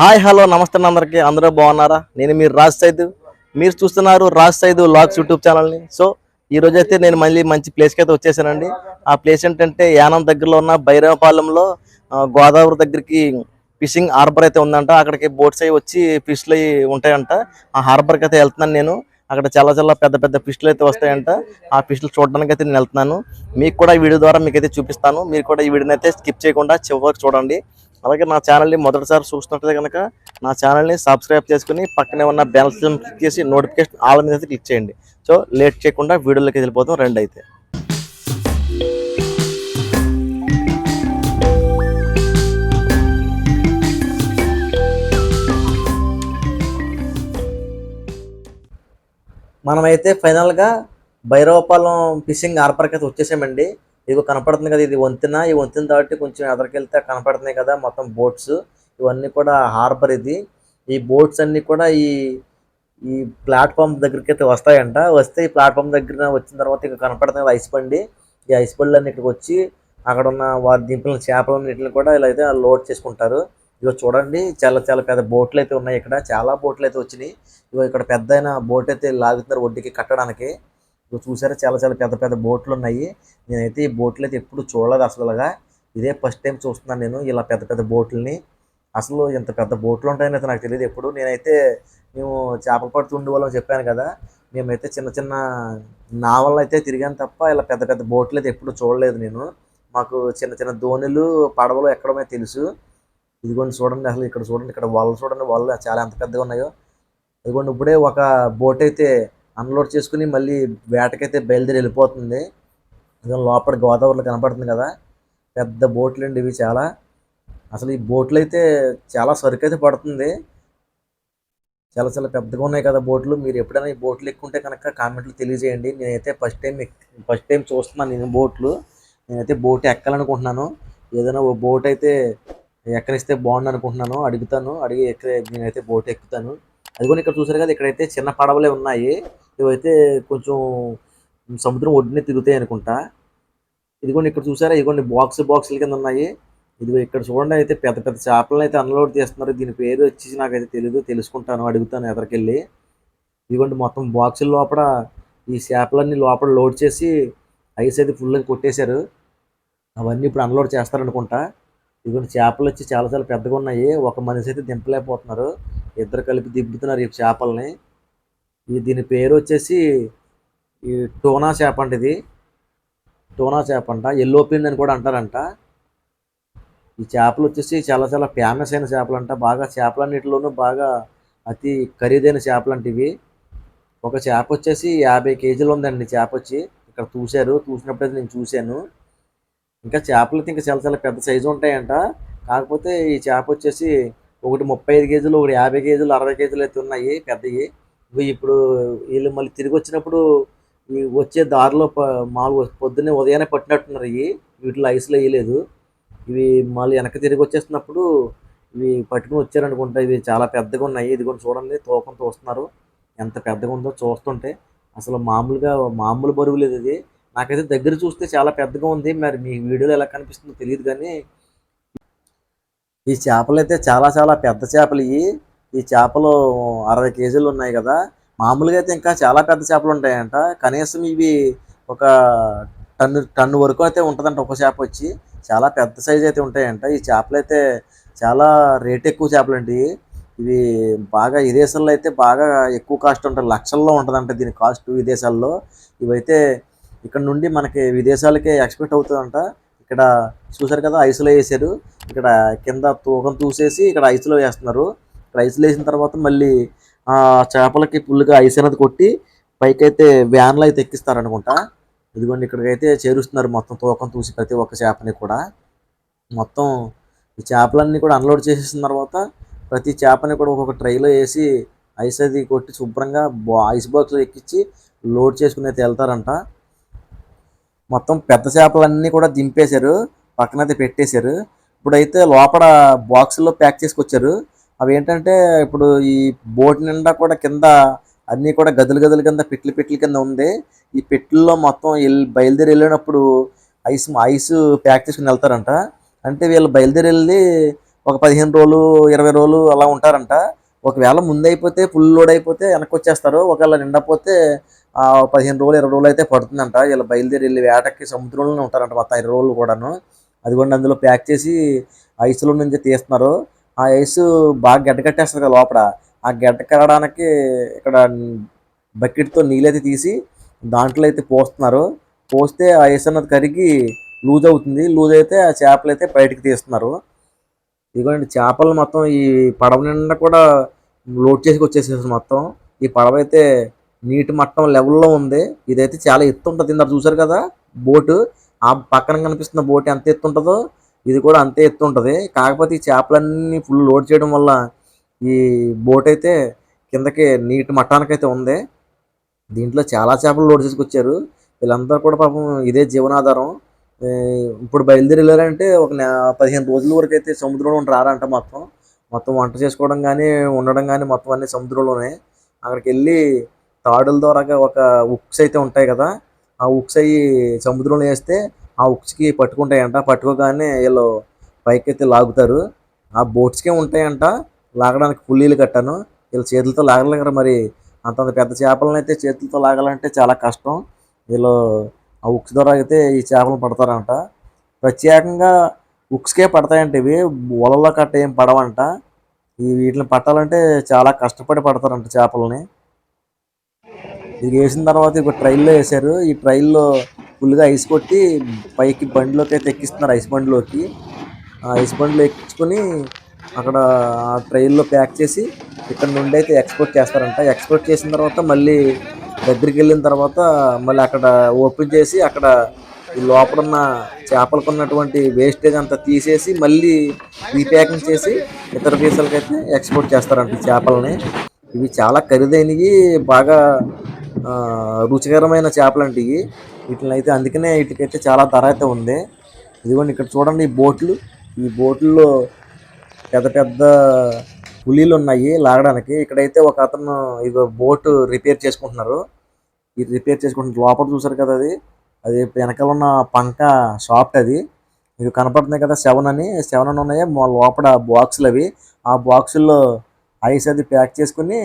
Hi hello నమస్తే అందరికి. అందరూ బాగున్నారా? నేను మీరు రాజ్ సైదు. మీరు చూస్తున్నారు రాజ్ సైదు లాగ్స్ యూట్యూబ్ ఛానల్ని. సో ఈ రోజైతే అయితే నేను మళ్ళీ మంచి ప్లేస్కి అయితే వచ్చేసానండి. ఆ ప్లేస్ ఏంటంటే యానం దగ్గరలో ఉన్న భైరవపాలెంలో గోదావరి దగ్గరికి ఫిషింగ్ హార్బర్ అయితే ఉందంట. అక్కడికి బోట్స్ అవి వచ్చి ఫిష్లు అవి ఉంటాయంట. ఆ హార్బర్కి అయితే వెళ్తున్నాను నేను. అక్కడ చాలా చాలా పెద్ద పెద్ద ఫిష్లు అయితే వస్తాయంట. ఆ ఫిష్లు చూడడానికి అయితే నేను వెళ్తున్నాను. మీకు కూడా ఈ వీడియో ద్వారా మీకు అయితే చూపిస్తాను. మీరు కూడా ఈ వీడియోని అయితే స్కిప్ చేయకుండా చివరికి చూడండి. అలాగే నా ఛానల్ని మొదటిసారి చూస్తున్నట్లయితే కనుక నా ఛానల్ని సబ్స్క్రైబ్ చేసుకుని పక్కనే ఉన్న బెల్ క్లిక్ చేసి నోటిఫికేషన్ ఆల్ మీద అయితే క్లిక్ చేయండి. సో లేట్ చేయకుండా వీడియోలోకి వెళ్ళిపోతాం రెండు అయితే. మనమైతే ఫైనల్గా భైరవపాలెం ఫిషింగ్ హార్బర్కి అయితే వచ్చేసామండి. ఇది కనపడుతుంది కదా ఇది వంతెన. ఈ వంతెన దాటి కొంచెం ఎదరికెళ్తే కనపడుతున్నాయి కదా మొత్తం బోట్స్. ఇవన్నీ కూడా హార్బర్ ఇది. ఈ బోట్స్ అన్ని కూడా ఈ ఈ ప్లాట్ఫామ్ దగ్గరికి అయితే వస్తాయంట. వస్తే ఈ ప్లాట్ఫామ్ దగ్గర వచ్చిన తర్వాత ఇక కనపడుతుంది ఐస్ బండి. ఈ ఐస్ బండ్లు అన్ని ఇక్కడికి వచ్చి అక్కడ ఉన్న వారి దింపిన చేపలన్నింటిని కూడా ఇలా అయితే లోడ్ చేసుకుంటారు. ఇగో చూడండి చాలా చాలా పెద్ద బోట్లు అయితే ఉన్నాయి ఇక్కడ. చాలా బోట్లు అయితే వచ్చినాయి. ఇగో ఇక్కడ పెద్ద బోట్ అయితే లాగుతున్నారు ఒడ్డుకి కట్టడానికి. ఇప్పుడు చూసారా చాలా చాలా పెద్ద పెద్ద బోట్లు ఉన్నాయి నేనైతే ఈ బోట్లు అయితే ఎప్పుడు చూడలేదు అసలుగా ఇదే ఫస్ట్ టైం చూస్తున్నాను నేను ఇలా పెద్ద పెద్ద బోట్లని. అసలు ఇంత పెద్ద బోట్లు ఉంటాయని అయితే నాకు తెలియదు ఎప్పుడు. నేనైతే మేము చేపలు పడుతుండే వాళ్ళని చెప్పాను కదా మేమైతే చిన్న చిన్న నావల్లో అయితే తిరిగాను తప్ప ఇలా పెద్ద పెద్ద బోట్లు అయితే ఎప్పుడు చూడలేదు నేను. మాకు చిన్న చిన్న దోణులు పడవలు ఎక్కడమే తెలుసు. ఇదిగోండి చూడండి అసలు ఇక్కడ చూడండి ఇక్కడ వలలు చూడండి వలలు చాలా ఎంత పెద్దగా ఉన్నాయో. ఇదిగోండి ఇప్పుడే ఒక బోట్ అయితే అన్లోడ్ చేసుకుని మళ్ళీ వేటకైతే బయలుదేరి వెళ్ళిపోతుంది. లోపల గోదావరిలో కనపడుతుంది కదా. పెద్ద బోట్లు అండి ఇవి చాలా. అసలు ఈ బోట్లు అయితే చాలా సరుకు అయితే పడుతుంది. చాలా చాలా పెద్దగా ఉన్నాయి కదా బోట్లు. మీరు ఎప్పుడైనా ఈ బోట్లు ఎక్కుంటే కనుక కామెంట్లు తెలియజేయండి. నేనైతే ఫస్ట్ టైం ఫస్ట్ టైం చూస్తున్నాను నేను బోట్లు. నేనైతే బోట్ ఎక్కాలనుకుంటున్నాను. ఏదైనా ఓ బోట్ అయితే ఎక్కనిస్తే బాగుండు అనుకుంటున్నాను. అడుగుతాను. అడిగి ఎక్క నేనైతే బోట్ ఎక్కుతాను. అది కూడా ఇక్కడ చూసారు కదా ఇక్కడైతే చిన్న పడవలే ఉన్నాయి. ఇవైతే కొంచెం సముద్రం ఒడ్డునే తిరుగుతాయి అనుకుంటా ఇదిగోండి ఇక్కడ చూసారా ఇదిగోండి బాక్స్ బాక్సుల కింద ఉన్నాయి. ఇదిగో ఇక్కడ చూడండి అయితే పెద్ద పెద్ద చేపలను అయితే అన్లోడ్ చేస్తున్నారు. దీని పేరు వచ్చేసి నాకైతే తెలియదు తెలుసుకుంటాను అడుగుతాను ఎదరికెళ్ళి ఇదిగోండి మొత్తం బాక్సుల లోపల ఈ చేపలన్నీ లోపల లోడ్ చేసి ఐస్ అయితే ఫుల్గా కొట్టేశారు. అవన్నీ ఇప్పుడు అన్లోడ్ చేస్తారనుకుంటా. ఇదిగోండి చేపలు వచ్చి చాలా చాలా పెద్దగా ఉన్నాయి. ఒక మనిషి అయితే దింపలేకపోతున్నారు. ఇద్దరు కలిపి దింపుతున్నారు ఈ చేపల్ని. ఈ దీని పేరు వచ్చేసి ఈ టోనా చేప అంట ఇది. టోనా చేప అంట. ఎల్లో పిన్ అని కూడా అంటారంట. ఈ చేపలు వచ్చేసి చాలా చాలా ఫేమస్ అయిన చేపలు అంట. బాగా చేపలన్నిటిలోనూ బాగా అతి ఖరీదైన చేపలు అంటే ఇవి. ఒక చేప వచ్చేసి యాభై కేజీలు ఉందండి చేప వచ్చి. ఇక్కడ చూశారు. చూసినప్పుడైతే నేను చూశాను. ఇంకా చేపలు అయితే ఇంకా చాలా చాలా పెద్ద సైజు ఉంటాయంట. కాకపోతే ఈ చేప వచ్చేసి ఒకటి ముప్పై ఐదు కేజీలు ఒకటి యాభై కేజీలు అరవై కేజీలు అయితే ఉన్నాయి పెద్దవి. ఇప్పుడు వీళ్ళు మళ్ళీ తిరిగి వచ్చినప్పుడు ఈ వచ్చే దారిలో ప- పొద్దున్నే ఉదయాన్నే పట్టినట్టున్నారు ఇవి. వీటిలో ఐస్లో వేయలేదు. ఇవి మళ్ళీ వెనక్కి తిరిగి వచ్చేస్తున్నప్పుడు ఇవి పట్టుకుని వచ్చారనుకుంటా. ఇవి చాలా పెద్దగా ఉన్నాయి. ఇది కూడా చూడండి తూకం తోస్తున్నారు. ఎంత పెద్దగా ఉందో చూస్తుంటే. అసలు మామూలుగా మామూలు బరువు లేదు ఇది. నాకైతే దగ్గర చూస్తే చాలా పెద్దగా ఉంది. మరి మీ వీడియోలో ఎలా కనిపిస్తుందో తెలియదు కానీ ఈ చేపలు అయితే చాలా చాలా పెద్ద చేపలు ఇవి. ఈ చేపలు అరవై కేజీలు ఉన్నాయి కదా మామూలుగా అయితే ఇంకా చాలా పెద్ద చేపలు ఉంటాయంట. కనీసం ఇవి ఒక టన్ను టన్ను వరకు అయితే ఉంటుందంట ఒక చేప వచ్చి. చాలా పెద్ద సైజు అయితే ఉంటాయంట. ఈ చేపలు అయితే చాలా రేట్ ఎక్కువ చేపలు అండి. ఇవి బాగా విదేశాల్లో అయితే బాగా ఎక్కువ కాస్ట్ ఉంటుంది లక్షల్లో ఉంటుందంట దీని కాస్ట్ విదేశాల్లో. ఇవైతే ఇక్కడ నుండి మనకి విదేశాలకే ఎక్స్పెక్ట్ అవుతుందంట. ఇక్కడ చూసారు కదా ఐస్లో వేసారు. ఇక్కడ కింద తూకం తూసేసి ఇక్కడ ఐస్లో వేస్తున్నారు. ప్రైస్ లేసిన వేసిన తర్వాత మళ్ళీ ఆ చేపలకి ఫుల్గా ఐస్ అనేది కొట్టి పైకి అయితే వ్యాన్లో అయితే ఎక్కిస్తారు అనుకుంటా ఇదిగోండి ఇక్కడికైతే చేరుస్తున్నారు మొత్తం తూకం తూసి ప్రతి ఒక్క చేపని కూడా. మొత్తం ఈ చేపలన్నీ కూడా అన్లోడ్ చేసేసిన తర్వాత ప్రతి చేపని కూడా ఒక్కొక్క ట్రైలో వేసి ఐస్ అది కొట్టి శుభ్రంగా బా ఐస్ బాక్స్లో ఎక్కించి లోడ్ చేసుకుని అయితే వెళ్తారంట. మొత్తం పెద్ద చేపలన్నీ కూడా దింపేశారు పక్కనైతే పెట్టేశారు. ఇప్పుడైతే లోపల బాక్సుల్లో ప్యాక్ చేసుకొచ్చారు. అవి ఏంటంటే ఇప్పుడు ఈ బోట్ నిండా కూడా కింద అన్నీ కూడా గదులు గదులు కింద పెట్లు పెట్ల కింద ఉంది. ఈ పెట్లలో మొత్తం వెళ్ళి బయలుదేరి వెళ్ళినప్పుడు ఐస్ ఐస్ ప్యాక్ చేసుకుని వెళ్తారంట. అంటే వీళ్ళు బయలుదేరి వెళ్ళి ఒక పదిహేను రోజులు ఇరవై రోజులు అలా ఉంటారంట. ఒకవేళ ముందైపోతే ఫుల్ లోడ్ అయిపోతే వెనక్కి వచ్చేస్తారు ఒకవేళ నిండపోతే పదిహేను రోజులు ఇరవై రోజులు అయితే పడుతుందంట. వీళ్ళు బయలుదేరి వెళ్ళి వేటకి సముద్రంలోనే ఉంటారంట. మొత్తం ఇరవై రోజులు కూడాను. అదిగోండి అందులో ప్యాక్ చేసి ఐస్లో నుంచి తీస్తున్నారు. ఆ ఐస్ బాగా గడ్డకట్టేస్తుంది కదా లోపల. ఆ గడ్డ కట్టడానికి ఇక్కడ బకెట్తో నీళ్ళైతే తీసి దాంట్లో అయితే పోస్తున్నారు. పోస్తే ఆ ఐస్ అన్నది కరిగి లూజ్ అవుతుంది. లూజ్ అయితే ఆ చేపలు అయితే బయటకు తీస్తున్నారు. ఇదిగోండి చేపలు మొత్తం ఈ పడవ నిండా కూడా లోడ్ చేసి వచ్చేసేసి మొత్తం. ఈ పడవ అయితే నీటి మట్టం లెవెల్లో ఉంది. ఇదైతే చాలా ఎత్తు ఉంటుంది. ఇందాక చూసారు కదా బోటు? ఆ పక్కన కనిపిస్తున్న బోట్ ఎంత ఎత్తు ఉంటుందో ఇది కూడా అంతే ఎత్తు ఉంటుంది. కాకపోతే ఈ చేపలన్నీ ఫుల్ లోడ్ చేయడం వల్ల ఈ బోట్ అయితే కిందకి నీటి మట్టానికైతే ఉంది. దీంట్లో చాలా చేపలు లోడ్ చేసుకొచ్చారు. వీళ్ళందరూ కూడా పాపం ఇదే జీవనాధారం. ఇప్పుడు బయలుదేరి వెళ్ళారంటే ఒక పదిహేను రోజుల వరకు అయితే సముద్రంలో రారంట మొత్తం. మొత్తం వంట చేసుకోవడం కానీ ఉండడం కానీ మొత్తం అన్ని సముద్రంలోనే. అక్కడికి వెళ్ళి తాడుల ద్వారా ఒక ఉక్స్ అయితే ఉంటాయి కదా ఆ ఉక్స్ అయ్యి సముద్రంలో వేస్తే ఆ ఉక్స్కి పట్టుకుంటాయంట. పట్టుకోగానే వీళ్ళు పైకి అయితే లాగుతారు. ఆ బోట్స్కే ఉంటాయంట. లాగడానికి పుల్లీలు కట్టాను. వీళ్ళు చేతులతో లాగలేరు మరి. అంతంత పెద్ద చేపలను అయితే చేతులతో లాగాలంటే చాలా కష్టం. వీళ్ళు ఆ ఉక్స్ ద్వారా అయితే ఈ చేపలు పడతారంట. ప్రత్యేకంగా ఉక్స్కే పడతాయంట ఇవి. వలలో కట్ట ఏం పడవంట. ఈ వీటిని పట్టాలంటే చాలా కష్టపడి పడతారంట చేపలని. ఇది వేసిన తర్వాత ఇప్పుడు ట్రైల్లో వేశారు. ఈ ట్రైల్లో ఫుల్గా ఐస్ కొట్టి పైకి బండిలోకి అయితే ఎక్కిస్తున్నారు ఐస్ బండిలోకి. ఆ ఐస్ బండిలో ఎక్కించుకొని అక్కడ ఆ ట్రైల్లో ప్యాక్ చేసి ఇక్కడ నుండి అయితే ఎక్స్పోర్ట్ చేస్తారంట. ఎక్స్పోర్ట్ చేసిన తర్వాత మళ్ళీ దగ్గరికి వెళ్ళిన తర్వాత మళ్ళీ అక్కడ ఓపెన్ చేసి అక్కడ ఈ లోపల ఉన్న చేపలకు ఉన్నటువంటి వేస్టేజ్ అంతా తీసేసి మళ్ళీ రీప్యాకింగ్ చేసి ఇతర దేశాలకు అయితే ఎక్స్పోర్ట్ చేస్తారంట ఈ చేపలని. ఇవి చాలా ఖరీదైనవి బాగా రుచికరమైన చేపలు అంటే ఇవి. వీటిని అయితే అందుకనే వీటికైతే చాలా ధర అయితే ఉంది. ఇదిగోండి ఇక్కడ చూడండి ఈ బోట్లు. ఈ బోట్లలో పెద్ద పెద్ద పులీలు ఉన్నాయి లాగడానికి. ఇక్కడైతే ఒక అతను ఇది బోట్ రిపేర్ చేసుకుంటున్నారు. ఇది రిపేర్ చేసుకుంటున్నారు లోపల చూసారు కదా అది? అది వెనకాల ఉన్న పంక షాప్ అది. మీకు కనపడుతున్నాయి కదా సెవెన్ అని. సెవెన్ అని ఉన్నాయి. లోపల బాక్సులు అవి. ఆ బాక్సుల్లో ఐస్ అది ప్యాక్ చేసుకుని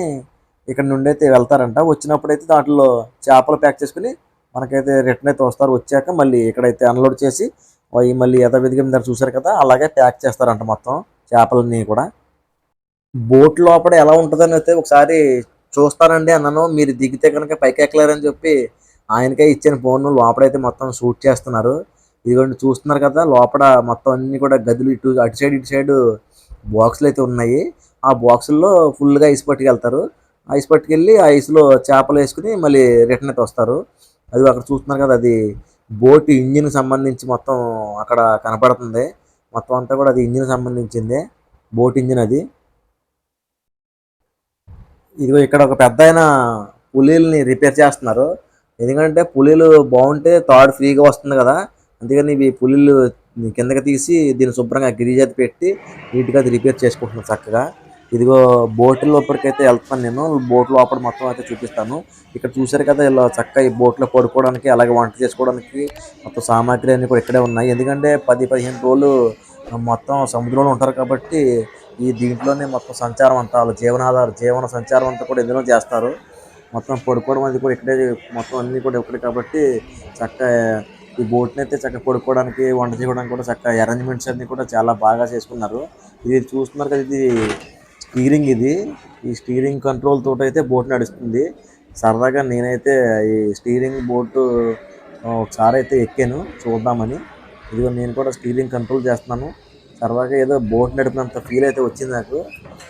ఇక్కడ నుండి అయితే వెళ్తారంట. వచ్చినప్పుడు అయితే దాంట్లో చేపలు ప్యాక్ చేసుకుని మనకైతే రిటర్న్ అయితే వస్తారు వచ్చాక మళ్ళీ ఇక్కడైతే అన్లోడ్ చేసి అవి మళ్ళీ యథావిధిగా మీరు చూసారు కదా అలాగే ప్యాక్ చేస్తారంట మొత్తం చేపలన్నీ కూడా. బోట్ లోపల ఎలా ఉంటుందని అయితే ఒకసారి చూస్తానండి అన్నాను మీరు దిగితే కనుక పైకి ఎక్కలేరని చెప్పి ఆయనకే ఇచ్చిన ఫోన్ లోపలైతే మొత్తం షూట్ చేస్తున్నారు. ఇదిగోండి చూస్తున్నారు కదా లోపల మొత్తం అన్ని కూడా గదులు ఇటు అటు సైడ్ ఇటు సైడ్ బాక్సులు అయితే ఉన్నాయి. ఆ బాక్సుల్లో ఫుల్గా ఐస్ పట్టుకెళ్తారు. ఐస్ పట్టుకెళ్ళి ఆ ఐస్లో చేపలు వేసుకుని మళ్ళీ రిటర్న్ అయితే వస్తారు. అది అక్కడ చూస్తున్నారు కదా అది బోట్ ఇంజిన్ సంబంధించి మొత్తం అక్కడ కనపడుతుంది. మొత్తం అంతా కూడా అది ఇంజిన్ సంబంధించింది బోట్ ఇంజిన్ అది. ఇదిగో ఇక్కడ ఒక పెద్ద ఆయన పులీలని రిపేర్ చేస్తున్నారు. ఎందుకంటే పులీలు బాగుంటే తాడు ఫ్రీగా వస్తుంది కదా అందుకని ఇవి పులీలు కిందకి తీసి దీన్ని శుభ్రంగా గిరిజాతి పెట్టి నీట్గా అది రిపేర్ చేసుకుంటున్నాను చక్కగా. ఇదిగో బోట్ లోపలికైతే వెళ్తాను నేను. బోట్ లోపల మొత్తం అయితే చూపిస్తాను. ఇక్కడ చూసారు కదా ఇలా చక్కగా ఈ బోట్లో పడుకోవడానికి అలాగే వంట చేసుకోవడానికి మొత్తం సామాగ్రి అన్నీ కూడా ఇక్కడే ఉన్నాయి. ఎందుకంటే పది పదిహేను రోజులు మొత్తం సముద్రంలో ఉంటారు కాబట్టి ఈ దీంట్లోనే మొత్తం సంచారం అంతా వాళ్ళ జీవనాధార జీవన సంచారం అంతా కూడా ఇందులో చేస్తారు. మొత్తం పడుకోవడం అది కూడా ఇక్కడే మొత్తం అన్ని కూడా ఇక్కడే కాబట్టి చక్కగా ఈ బోట్ని అయితే చక్కగా పడుకోవడానికి వంట చేయడానికి కూడా చక్కగా అరేంజ్మెంట్స్ అన్ని కూడా చాలా బాగా చేసుకున్నారు. ఇది చూస్తున్నారు కదా ఇది స్టీరింగ్ ఇది. ఈ స్టీరింగ్ కంట్రోల్ తోటి అయితే బోట్ నడుస్తుంది. సరదాగా నేనైతే ఈ స్టీరింగ్ బోటు ఒకసారి అయితే ఎక్కాను చూద్దామని. ఇదిగో నేను కూడా స్టీరింగ్ కంట్రోల్ చేస్తున్నాను. సరదాగా ఏదో బోట్ నడిపినంత ఫీల్ అయితే వచ్చింది నాకు.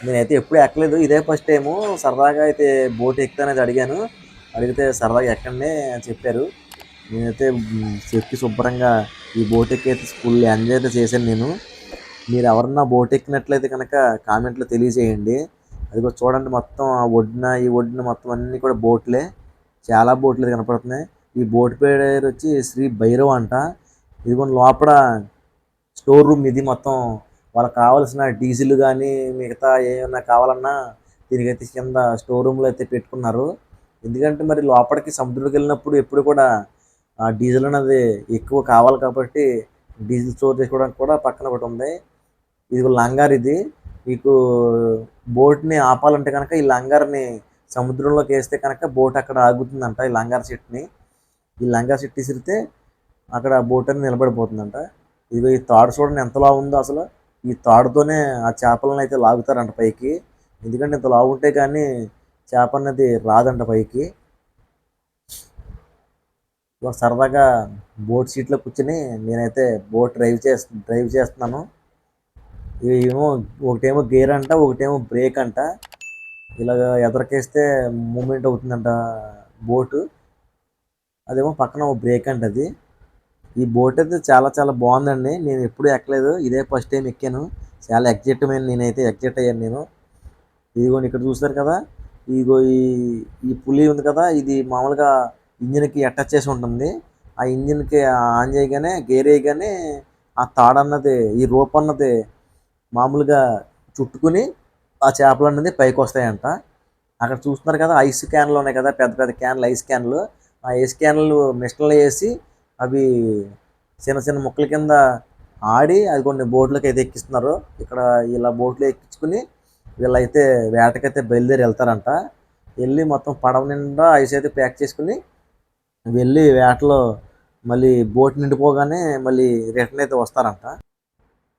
నేనైతే ఎప్పుడు ఎక్కలేదు. ఇదే ఫస్ట్ టైము సరదాగా అయితే బోట్ ఎక్కుతానైతే అడిగాను. అడిగితే సరదాగా ఎక్కండి అని చెప్పారు. నేనైతే చెప్పి శుభ్రంగా ఈ బోట్ ఎక్కి అయితే ఫుల్ ఎంజాయ్ అయితే చేశాను నేను. మీరు ఎవరన్నా బోట్ ఎక్కినట్లయితే కనుక కామెంట్లో తెలియజేయండి. అదిగో చూడండి మొత్తం ఆ ఒడ్డున ఈ ఒడ్డున మొత్తం అన్నీ కూడా బోట్లే. చాలా బోట్లు కనపడుతున్నాయి. ఈ బోట్ పేరు వచ్చి శ్రీ భైరవ్ అంట. ఇదిగో లోపల స్టోర్ రూమ్ ఇది మొత్తం. వాళ్ళకి కావాల్సిన డీజిల్ కానీ మిగతా ఏమైనా కావాలన్నా దీనికైతే కింద స్టోర్ రూమ్లో అయితే పెట్టుకున్నారు. ఎందుకంటే మరి లోపలికి సముద్రంకి వెళ్ళినప్పుడు ఎప్పుడు కూడా ఆ డీజిల్ అనేది ఎక్కువ కావాలి కాబట్టి డీజిల్ స్టోర్ చేసుకోవడానికి కూడా పక్కన ఒకటి ఉంది. ఇది లంగర్ ఇది. మీకు బోట్ని ఆపాలంటే కనుక ఈ లంగార్ని సముద్రంలోకి వేస్తే కనుక బోట్ అక్కడ ఆగుతుందంట ఈ లంగర్ చెట్టుని. ఈ లంగార్ చెట్టు విసిరితే అక్కడ బోట్ అని నిలబడిపోతుందంట. ఇదిగో ఈ తాడు చూడండి ఎంత లావు ఉందో అసలు. ఈ తాడుతోనే ఆ చేపలను అయితే లాగుతారంట పైకి. ఎందుకంటే ఇంత లాగుంటే కానీ చేప అన్నది రాదంట పైకి. సరదాగా బోట్ సీట్లో కూర్చొని నేనైతే బోట్ డ్రైవ్ చేస్తు డ్రైవ్ చేస్తున్నాను. ఏమో ఒకటేమో గేర్ అంట ఒకటేమో బ్రేక్ అంట. ఇలాగ ఎదరకేస్తే మూమెంట్ అవుతుందంట బోటు. అదేమో పక్కన ఒక బ్రేక్ అంట అది. ఈ బోట్ అయితే చాలా చాలా బాగుందండి. నేను ఎప్పుడూ ఎక్కలేదు. ఇదే ఫస్ట్ టైం ఎక్కాను. చాలా ఎగ్జైట్మెంట్ నేనైతే ఎగ్జైట్ అయ్యాను నేను. ఇదిగోండి ఇక్కడ చూస్తారు కదా. ఇదిగో ఈ ఈ పులి ఉంది కదా. ఇది మామూలుగా ఇంజిన్కి అటాచ్ చేసి ఉంటుంది. ఆ ఇంజిన్కి ఆన్ చేయగానే గేర్ వేయగానే ఆ తాడు అన్నది ఈ రోప్ అన్నది మామూలుగా చుట్టుకుని ఆ చేపలు అనేది పైకి వస్తాయంట. అక్కడ చూస్తున్నారు కదా ఐస్ క్యాన్లు ఉన్నాయి కదా పెద్ద పెద్ద క్యాన్లు ఐస్ క్యాన్లు. ఆ ఐస్ క్యాన్లు మిషన్లు వేసి అవి చిన్న చిన్న ముక్కల కింద ఆడి అది కొన్ని బోట్లకి అయితే ఎక్కిస్తున్నారు. ఇక్కడ ఇలా బోట్లు ఎక్కించుకుని వీళ్ళైతే వేటకైతే బయలుదేరి వెళ్తారంట. వెళ్ళి మొత్తం పడవ నిండా ఐస్ అయితే ప్యాక్ చేసుకుని వెళ్ళి వేటలో మళ్ళీ బోట్ నిండిపోగానే మళ్ళీ రిటర్న్ అయితే వస్తారంట.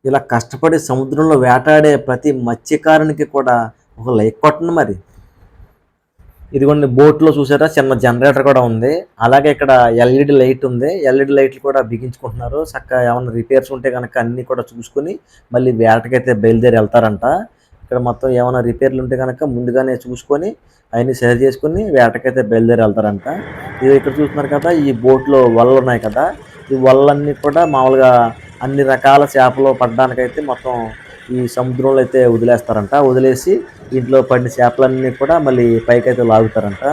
ఇలా కష్టపడి సముద్రంలో వేటాడే ప్రతి మత్స్యకారునికి కూడా ఒక లైక్ కొట్టండి మరి. ఇదిగోండి బోట్లో చూసారా? చిన్న జనరేటర్ కూడా ఉంది. అలాగే ఇక్కడ ఎల్ఈడి లైట్ ఉంది. ఎల్ఈడి లైట్లు కూడా బిగించుకుంటున్నారు. చక్కగా ఏమైనా రిపేర్స్ ఉంటే కనుక అన్నీ కూడా చూసుకుని మళ్ళీ వేటకైతే బయలుదేరి వెళ్తారంట. ఇక్కడ మొత్తం ఏమైనా రిపేర్లు ఉంటే కనుక ముందుగానే చూసుకొని అవన్నీ సరి చేసుకుని వేటకైతే బయలుదేరి వెళ్తారంట. ఇది ఇక్కడ చూస్తున్నారు కదా ఈ బోట్లో వలలు ఉన్నాయి కదా. ఈ వలలన్నీ కూడా మామూలుగా అన్ని రకాల చేపలు పడడానికైతే మొత్తం ఈ సముద్రంలో అయితే వదిలేస్తారంట. వదిలేసి ఇంట్లో పడిన చేపలన్నీ కూడా మళ్ళీ పైకి అయితే లాగుతారంట.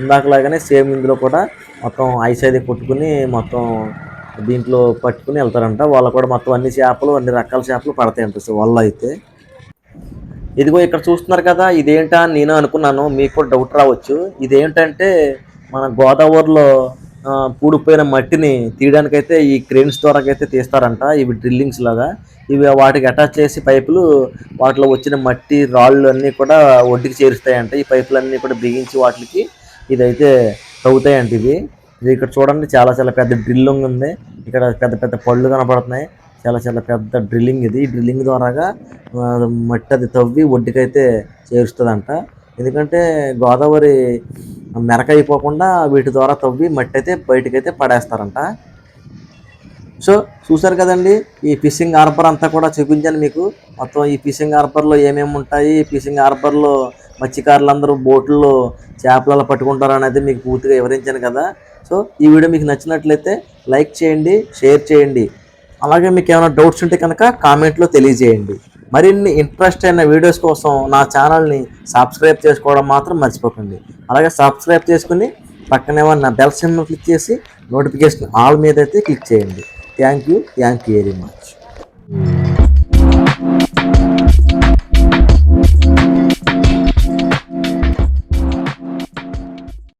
ఇందాకలాగానే సేమ్ ఇందులో కూడా మొత్తం ఐస్ అయితే కొట్టుకుని మొత్తం దీంట్లో పట్టుకుని వెళ్తారంట. వాళ్ళు కూడా మొత్తం అన్ని చేపలు అన్ని రకాల చేపలు పడతాయంట సో వల్ల అయితే. ఇదిగో ఇక్కడ చూస్తున్నారు కదా ఇదేంటా అని నేను అనుకున్నాను. మీకు కూడా డౌట్ రావచ్చు. ఇదేంటంటే మన గోదావరిలో పూడిపోయిన మట్టిని తీయడానికైతే ఈ క్రేన్స్ ద్వారా అయితే తీస్తారంట ఇవి డ్రిల్లింగ్స్ లాగా. ఇవి వాటికి అటాచ్ చేసి పైపులు వాటిలో వచ్చిన మట్టి రాళ్ళు అన్నీ కూడా ఒడ్డుకి చేరుస్తాయంట. ఈ పైపులన్నీ కూడా బిగించి వాటికి ఇదైతే తవ్వుతాయంట ఇవి. ఇది ఇక్కడ చూడండి చాలా చాలా పెద్ద డ్రిల్లింగ్ ఉంది. ఇక్కడ పెద్ద పెద్ద పళ్ళు కనపడుతున్నాయి చాలా చాలా పెద్ద డ్రిల్లింగ్ ఇది. ఈ డ్రిల్లింగ్ ద్వారాగా మట్టి అది తవ్వి ఒడ్డుకైతే చేరుస్తుందంట. ఎందుకంటే గోదావరి మెరక అయిపోకుండా వీటి ద్వారా తవ్వి మట్టి అయితే బయటకైతే పడేస్తారంట. సో చూసారు కదండి ఈ ఫిషింగ్ హార్బర్ అంతా కూడా చూపించాను మీకు. మొత్తం ఈ ఫిషింగ్ హార్బర్లో ఏమేమి ఉంటాయి ఫిషింగ్ హార్బర్లో మత్స్యకారులందరూ బోట్లలో చేపలలో పట్టుకుంటారు అనేది మీకు పూర్తిగా వివరించాను కదా. సో ఈ వీడియో మీకు నచ్చినట్లయితే లైక్ చేయండి షేర్ చేయండి. అలాగే మీకు ఏమైనా డౌట్స్ ఉంటే కనుక కామెంట్లో తెలియజేయండి. మరిన్ని ఇంట్రెస్ట్ అయిన వీడియోస్ కోసం నా ఛానల్ని సబ్స్క్రైబ్ చేసుకోవడం మాత్రం మర్చిపోకండి. అలాగే సబ్స్క్రైబ్ చేసుకుని పక్కనే ఉన్న బెల్ సిమ్ క్లిక్ చేసి నోటిఫికేషన్ ఆల్ మీద అయితే క్లిక్ చేయండి. Thank you. Thank you very much.